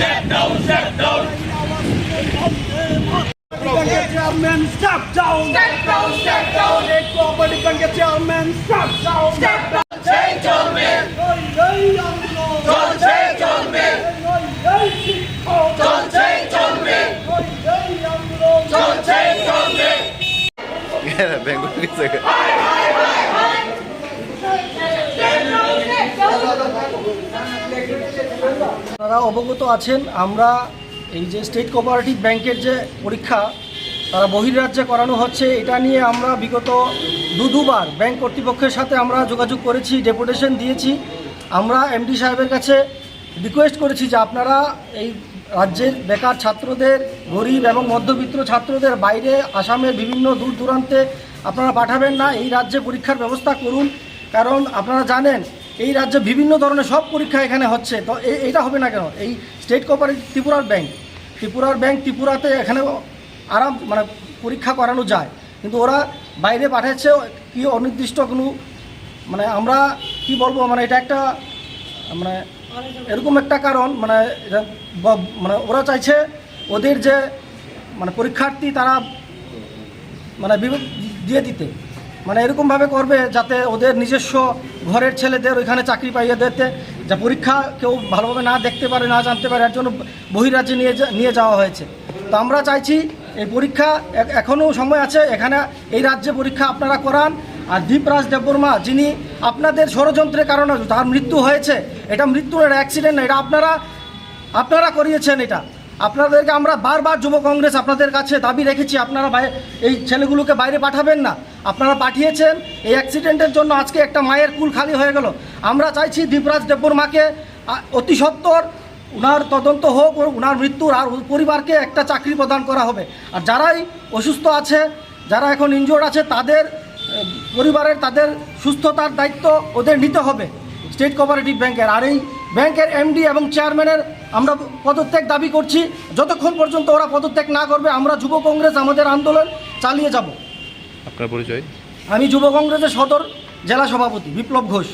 step down, step down. Chairman, step down. Step down, step down. Take over the country, chairman. Step down. Step down. Change on me. Don't change on me. Don't change on me. Don't change on me. Yeah, Bengali. Hi, hi, hi. আপনারা অবগত আছেন, আমরা এই যে state cooperative ব্যাংকের যে পরীক্ষা, তারা বহির্রাজ্যে করানো হচ্ছে। এটা নিয়ে আমরা বিগত দু দুবার ব্যাংক কর্তৃপক্ষের সাথে আমরা যোগাযোগ করেছি ডেপুটেশন দিয়েছি। আমরা এমডি সাহেবের কাছে রিকোয়েস্ট করেছি যে আপনারা এই রাজ্যের বেকার ছাত্রদের, গরিব এবং মধ্যবিত্ত ছাত্রদের বাইরে আসামের বিভিন্ন দূর দূরান্তে আপনারা পাঠাবেন না। এই রাজ্যে পরীক্ষার ব্যবস্থা করুন। কারণ আপনারা জানেন এই রাজ্যে বিভিন্ন ধরনের সব পরীক্ষা এখানে হচ্ছে। তো এ- এটা হবে না কেন? এই স্টেট কোঅপারেটিভ ত্রিপুরার ব্যাংক ত্রিপুরার ব্যাংক ত্রিপুরাতে এখানে আরাম মানে পরীক্ষা করানো যায়। কিন্তু ওরা বাইরে পাঠাচ্ছে কি অনির্দিষ্ট কোনো মানে আমরা কি বলব? মানে এটা একটা মানে এরকম একটা কারণ। মানে মানে ওরা চাইছে ওদের যে মানে পরীক্ষার্থী তারা মানে দিয়ে দিতে। মানে এরকমভাবে করবে যাতে ওদের নিজস্ব ঘরের ছেলেদের ওইখানে চাকরি পাইয়ে দিতে, যা পরীক্ষা কেউ ভালোভাবে না দেখতে পারে, না জানতে পারে, এর জন্য বহিরাজ্যে নিয়ে নিয়ে যাওয়া হয়েছে। তো আমরা চাইছি এই পরীক্ষা এখনও সময় আছে, এখানে এই রাজ্যে পরীক্ষা আপনারা করান। আর দীপরাজ দেববর্মা, যিনি আপনাদের ষড়যন্ত্রের কারণে তার মৃত্যু হয়েছে, এটা মৃত্যুর অ্যাক্সিডেন্ট না, এটা আপনারা আপনারা করিয়েছেন এটা। আপনাদেরকে আমরা বারবার যুব কংগ্রেস আপনাদের কাছে দাবি রেখেছি, আপনারা এই ছেলেগুলোকে বাইরে পাঠাবেন না। আপনারা পাঠিয়েছেন, এই অ্যাক্সিডেন্টের জন্য আজকে একটা মায়ের কুল খালি হয়ে গেল। আমরা চাইছি দীপরাজ দেব্বর্মাকে আ- অতি সত্বর ওনার তদন্ত হোক, ও ওনার মৃত্যুর আর পরিবারকে একটা চাকরি প্রদান করা হবে। আর যারাই অসুস্থ আছে, যারা এখন ইনজোর্ড আছে, তাদের পরিবারের তাদের সুস্থতার দায়িত্ব ওদের নিতে হবে। স্টেট কোঅপারেটিভ ব্যাংকের আর এই ব্যাংকের এমডি এবং চেয়ারম্যানের আমরা পদত্যাগ দাবি করছি। যতক্ষণ পর্যন্ত ওরা পদত্যাগ না করবে আমরা যুব কংগ্রেস আমাদের আন্দোলন চালিয়ে যাব। আপনার পরিচয়? আমি যুব কংগ্রেসের সদর জেলা সভাপতি বিপ্লব ঘোষ।